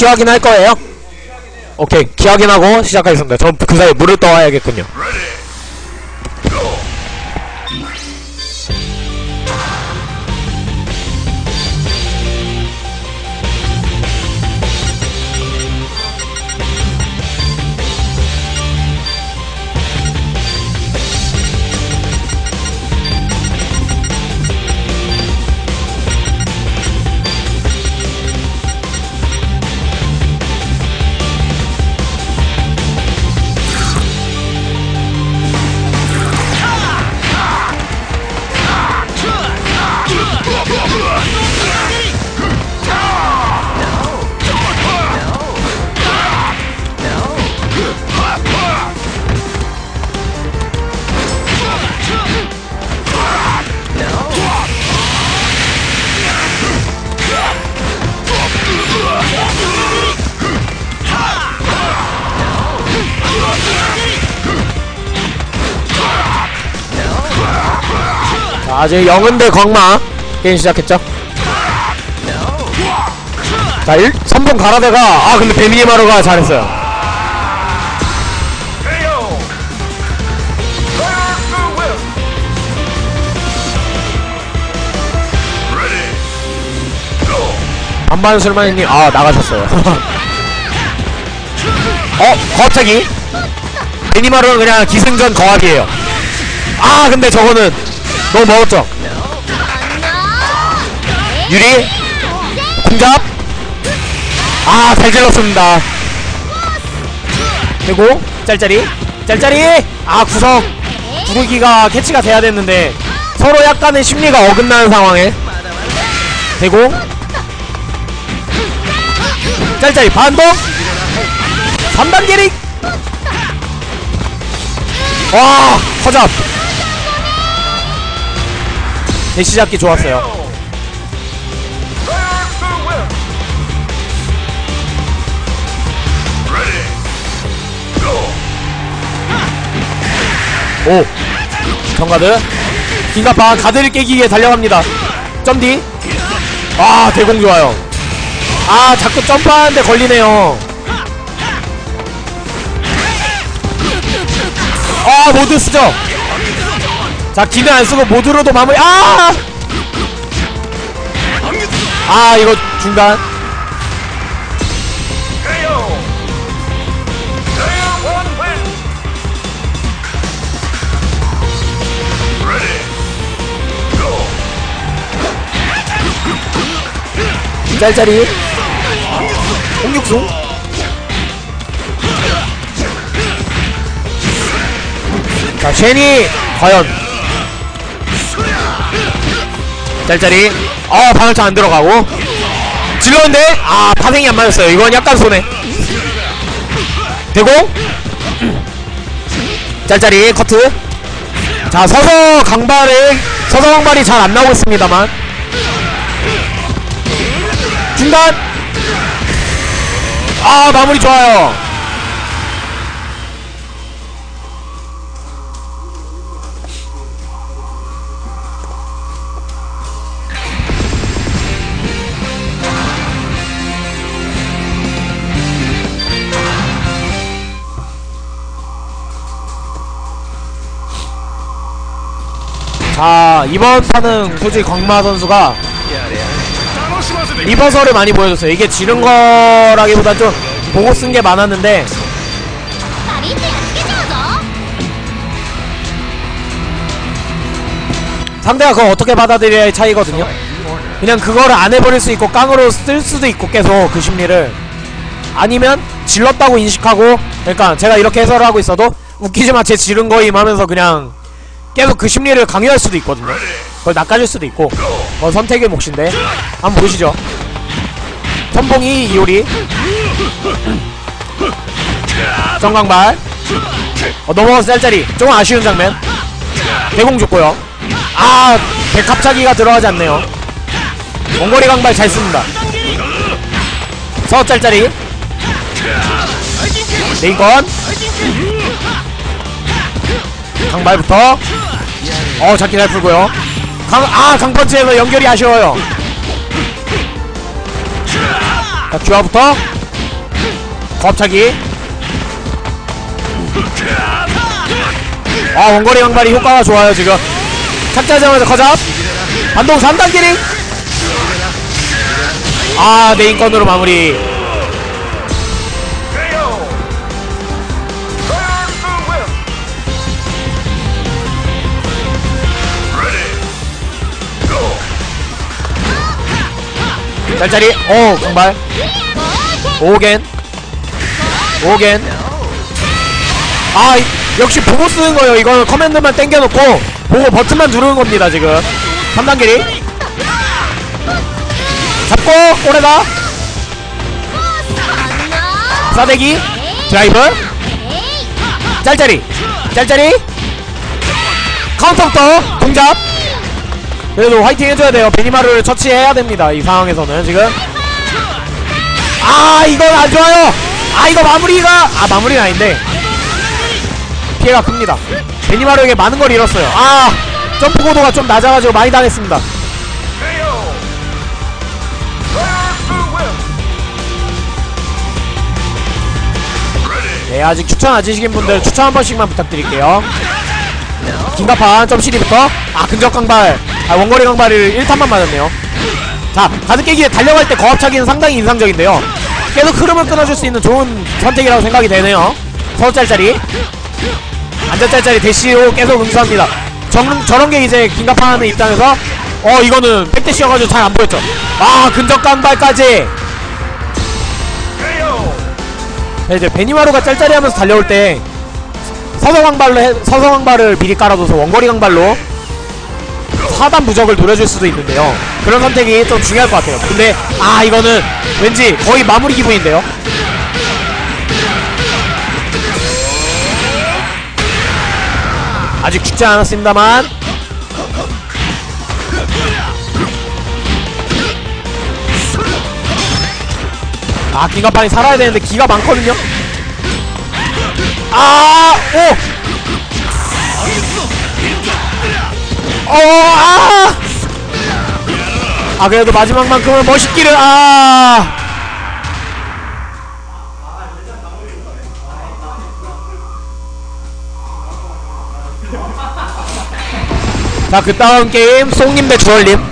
키 확인 할 거예요? 오케이 키 확인 하고 시작하겠습니다 전 그 사이에 물을 떠와야겠군요 자 아직 영은대 광마 게임 시작했죠? 자 1, 3번 가라데가 아 근데 베미니마루가 잘했어요. 반반 술마니님 아 나가셨어요. 어 갑자기? 베니마루는 그냥 기승전 거학이에요. 아 근데 저거는 너무 먹었죠? 유리? 공잡? 아 잘 질렀습니다. 그리고 짤짤이 짤짤이 아 구석. 구르기가 캐치가 돼야 됐는데 서로 약간의 심리가 어긋나는 상황에 대공 짤짤이 반동? 3단 게릭 와 허잡 대시 잡기 좋았어요. 오. 정가드. 긴가파 가드를 깨기 위해 달려갑니다. 점디 아 대공 좋아요. 아 자꾸 점프하는데 걸리네요. 아 모드 쓰죠 자 기는 안쓰고 모드로도 마무리. 아! 아 이거 중단. 짤짤이. 홍육수 자 쉐니 과연 짤짤이. 어 방울차 안 들어가고. 질렀는데 아 파생이 안 맞았어요. 이건 약간 손해. 되고. 짤짤이 커트. 자 서서 강발을 서서 강발이 잘 안 나오고 있습니다만. 중단. 아 마무리 좋아요 아 이번 판은 굳이 광마 선수가 리버서를 많이 보여줬어요. 이게 지른 거라기보단 좀 보고 쓴 게 많았는데. 상대가 그걸 어떻게 받아들여야할 차이거든요. 그냥 그거를 안 해버릴 수 있고 깡으로 쓸 수도 있고 계속 그 심리를. 아니면 질렀다고 인식하고 그러니까 제가 이렇게 해설을 하고 있어도 웃기지마 쟤 지른 거임 하면서 그냥 계속 그 심리를 강요할 수도 있거든요. 그걸 낚아줄 수도 있고. 그건 선택의 몫인데. 한번 보시죠. 선봉이 이효리. 정강발. 어, 넘어가서 짤짤이 조금 아쉬운 장면. 대공 줬고요. 아 백합차기가 들어가지 않네요. 원거리 강발 잘 씁니다. 서 짤짤이 레인건 강발부터. 어 잡기 잘 풀고요. 강, 아 강펀치에서 연결이 아쉬워요. 자 큐아부터. 거합차기. 아 원거리 강발이 효과가 좋아요 지금. 착지하자마자 커잡. 반동 3단 기링. 아 메인건으로 마무리 짤짤이. 오 강발 오겐. 오겐. 아 이- 역시 보고 쓰는 거예요. 이거는 커맨드만 땡겨놓고 보고 버튼만 누르는 겁니다 지금. 3단계리. 잡고 꼬레다. 안녕 싸대기. 드라이브. 짤짤이. 짤짤이. 카운터부터 동잡 그래도 화이팅 해줘야 돼요. 베니마루를 처치해야 됩니다 이 상황에서는 지금. 아 이건 안 좋아요. 아 이거 마무리가 아 마무리는 아닌데. 피해가 큽니다. 베니마루에게 많은 걸 잃었어요. 아 점프 고도가 좀 낮아가지고 많이 당했습니다. 네 아직 추천 안 지신 분들 추천 한 번씩만 부탁드릴게요. 긴가판 점CD부터. 아 근접 강발 아 원거리 강발을 1탄만 맞았네요. 자 가득 깨기에 달려갈 때 거합차기는 상당히 인상적인데요. 계속 흐름을 끊어줄 수 있는 좋은 선택이라고 생각이 되네요. 서우 짤짤이. 안전 짤짤이 대시로 계속 응수합니다. 저, 저런 게 이제 긴가판의 입장에서 어 이거는 백대시여가지고 잘 안 보였죠. 아 근접 강발까지. 네, 이제 베니마루가 짤짤이 하면서 달려올 때 서성왕발로 해, 서성왕발을 미리 깔아둬서 원거리 강발로 4단 부적을 노려줄 수도 있는데요 그런 선택이 좀 중요할 것 같아요 근데 아 이거는 왠지 거의 마무리 기분인데요 아직 죽지 않았습니다만 아 기가판이 살아야 되는데 기가 많거든요 아! 오! 어, 아! 아, 그래도 마지막만큼은 멋있기를, 아! 자, 그 다음 게임, 송님 대 주얼님.